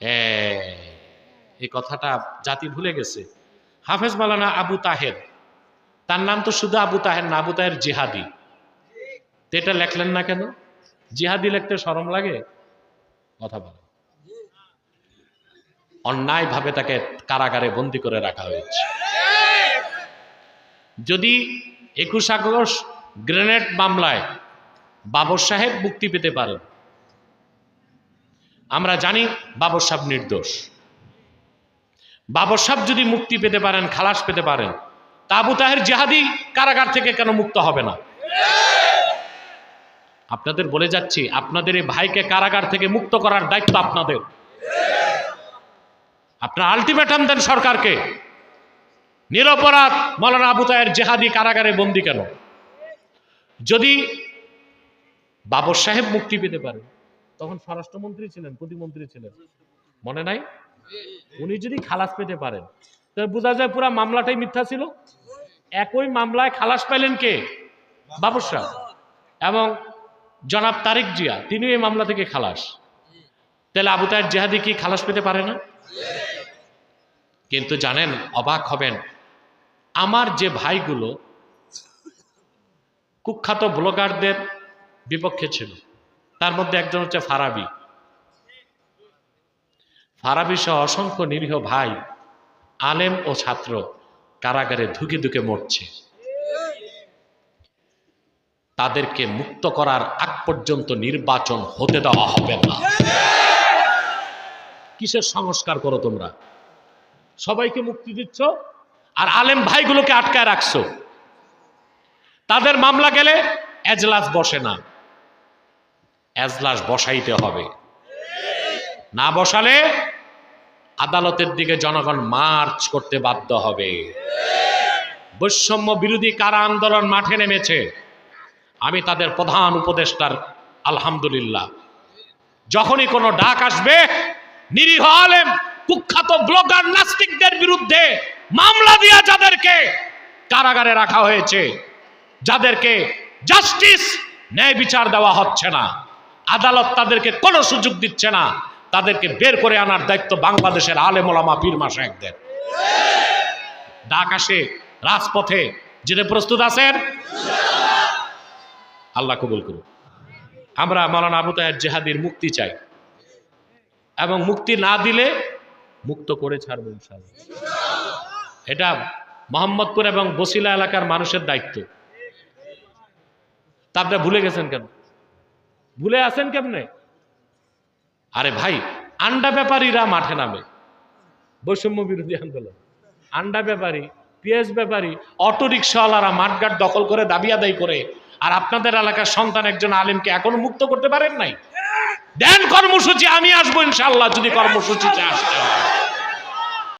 এ, এই কথাটা জাতি ভুলে গেছে। হাফেজ মালানা আবু তাহের তার নাম তো শুধু আবু তাহের না আবু তাহের জিহাদি। এটা লেখলেন না কেন? জিহাদি লিখতে সরম লাগে? কথা বলে অন্যায়ভাবে তাকে কারাগারে বন্দি করে রাখা হয়েছে। যদি একুশ আগস্ট গ্রেনেড মামলায় বাবর সাহেব মুক্তি পেতে পারেন আমরা জানি বাবর সাহেব নির্দোষ। বাবর সাহেব যদি মুক্তি পেতে পারেন, খালাস পেতে পারেন, তা আবু তাহের জেহাদি কারাগার থেকে কেন মুক্ত হবে না? আপনাদের বলে যাচ্ছি, আপনাদের এই ভাইকে কারাগার থেকে মুক্ত করার দায়িত্ব আপনাদের। আপনার আলটিমেটাম দেন সরকারকে। নিরপরাধ মৌলানা আবু তাহের জেহাদি কারাগারে বন্দি কেন? যদি বাবর সাহেব মুক্তি পেতে পারে তখন স্বরাষ্ট্রমন্ত্রী ছিলেন, প্রতিমন্ত্রী ছিলেন। মনে নাই? উনি যদি খালাস পেতে পারেন। তাহলে বোঝা যায় পুরো মামলাটাই মিথ্যা ছিল। একই মামলায় খালাস পাইলেন কে? বাবর এবং জনাব তারেক জিয়া, তিনিও এই মামলা থেকে খালাস। তাহলে আবু তাহের জেহাদি কি খালাস পেতে পারে না? কিন্তু জানেন, অবাক হবেন, আমার যে ভাইগুলো কুখ্যাত ব্লগারদের বিপক্ষে ছিল তার মধ্যে একজন হচ্ছে ফারাবি। ফারাবি সহ অসংখ্য নিরীহ ভাই, আলেম ও ছাত্র কারাগারে ধুকে ধুকে মরছে। তাদেরকে মুক্ত করার আগ পর্যন্ত নির্বাচন হতে দেওয়া হবে না। কিসের সংস্কার করো তোমরা? সবাইকে মুক্তি দিচ্ছ আর আলেম ভাইগুলোকে আটকায় রাখছো। তাদের মামলা গেলে এজলাস বসে না। এজলাস বসাইতে হবে। না বসালে আদালতের দিকে জনগণ মার্চ করতে বাধ্য হবে। বৈষম্য বিরোধী কারা আন্দোলন মাঠে নেমেছে? আমি তাদের প্রধান উপদেষ্টার আলহামদুলিল্লাহ। যখনই কোনো ডাক আসবে, নিরীহ আলেম, কুখ্যাত ব্লগার, নাস্তিকদের বিরুদ্ধে মামলা দিয়া যাদেরকে কারাগারে রাখা হয়েছে, যাদেরকে জাস্টিস, ন্যায় বিচার দেওয়া হচ্ছে না। আদালত তাদেরকে কোনো সুযোগ দিচ্ছে না। তাদেরকে বের করে আনার দায়িত্ব বাংলাদেশের আলেমোলামা পীর মাসায়কদের ডাক আসে রাজপথে। যেতে প্রস্তুত আছেন? আল্লাহ কবুল করুন আমরা মালানা আবু তাহের জেহাদির মুক্তি চাই। এবং মুক্তি না দিলে মুক্ত করে ছাড়বো ইনশাআল্লাহ। এটা মোহাম্মদপুর এবং বসিলা এলাকার মানুষের দায়িত্ব। তা আপনি ভুলে গেছেন কেন? ভুলে আছেন কেমনে? আরে ভাই আন্ডা ব্যাপারীরা মাঠে নামে। বৈষম্য বিরোধী আন্দোলন। আন্ডা ব্যাপারী পেঁয়াজ ব্যাপারী অটো রিক্সাওয়ালারা মাঠঘাট দখল করে দাবি আদায় করে আর আপনাদের এলাকার সন্তান একজন আলিমকে এখনও মুক্ত করতে পারেন নাই? দেন কর্মসূচি আমি আসব ইনশাল্লাহ যদি কর্মসূচিতে আসতে হয়।